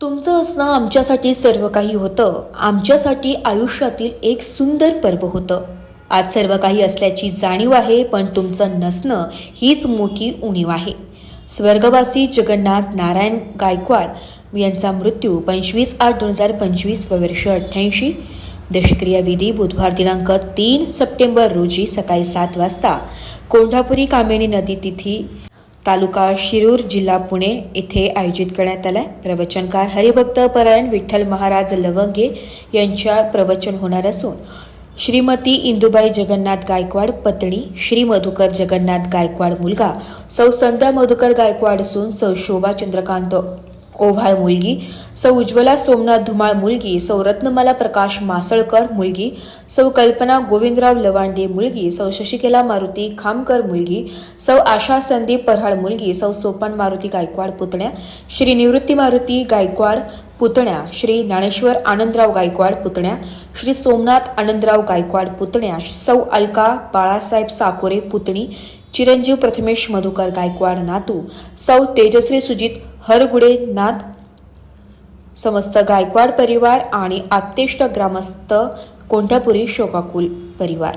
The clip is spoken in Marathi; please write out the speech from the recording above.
तुमचं असणं आमच्यासाठी सर्व काही होतं. आमच्यासाठी आयुष्यातील एक सुंदर पर्व होतं. आज सर्व काही असल्याची जाणीव आहे पण तुमचं नसणं हीच मोठी उणीव आहे. स्वर्गवासी जगन्नाथ नारायण गायकवाड यांचा मृत्यू पंचवीस आठ दोन हजार पंचवीस व वर्ष अठ्ठ्याऐंशी. दशक्रियाविधी बुधवार दिनांक तीन सप्टेंबर रोजी सकाळी सात वाजता कोल्हापुरी कामिनी नदी तिथी तालुका शिरूर जिल्हा पुणे येथे आयोजित करण्यात आलाय. प्रवचनकार हरिभक्त परायण विठ्ठल महाराज लवंगे यांच्या प्रवचन होणार असून श्रीमती इंदुबाई जगन्नाथ गायकवाड पत्नी श्री मधुकर जगन्नाथ गायकवाड मुलगा सौ संध्या मधुकर गायकवाड असून सौ शोभा चंद्रकांत ओव्हाळ मुलगी सौ उज्ज्वला सोमनाथ धुमाळ मुलगी सौ रत्नमाला प्रकाश मासळकर मुलगी सौ कल्पना गोविंदराव लवांडे मुलगी सौ शशिकला मारुती खामकर मुलगी सौ आशा संदीप परहाळ मुलगी सौ सोपान मारुती गायकवाड पुतण्या श्री निवृत्ती मारुती गायकवाड पुतण्या श्री ज्ञानेश्वर आनंदराव गायकवाड पुतण्या श्री सोमनाथ आनंदराव गायकवाड पुतण्या सौ अलका बाळासाहेब साकोरे पुतणी चिरंजीव प्रथमेश मधुकर गायकवाड नातू सौ तेजश्री सुजित हरगुडे नाथ समस्त गायकवाड परिवार आणि आत्तेष्ट ग्रामस्थ कोंढापुरी शोकाकुल परिवार.